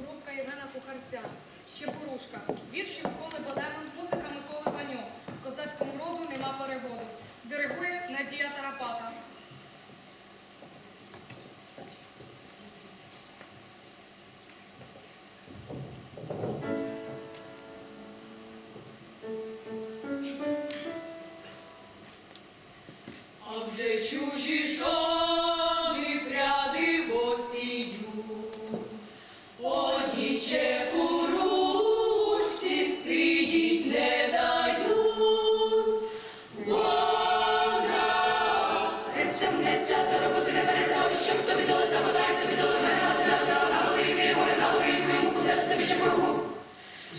обробка Євгена Кухарця. Чепурушка. Вірші Миколи Балемон, музика Миколи Ваньо. Козацькому роду нема переводу. Диригує Надія Тарапата. А вже чужі жони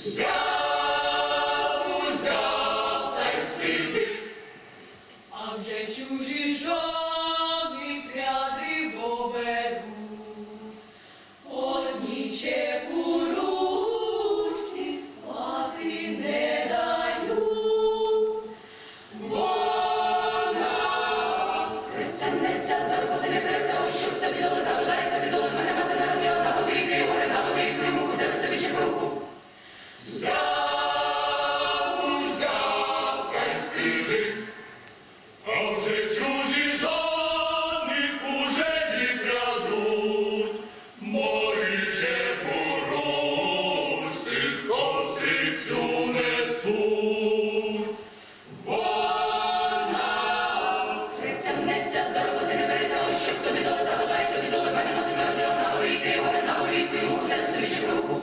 Взяв, узяв, та й сидить. А вже чужі жони пряди поберу, одні чепурусі спати не дають. Вона греться, мнеться, до роботи не ось щоб тобі вода, та. А вже чужі жони кужелі прядуть, мої чепурусі кострицю несуть. Роботи не береться, щоб тобі доли та вода, тобі доли мене мати народила на великий горе, на муку взяти собі чепурку.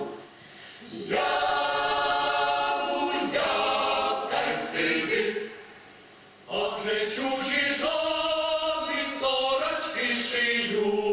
Чужі жони сорочки шиють.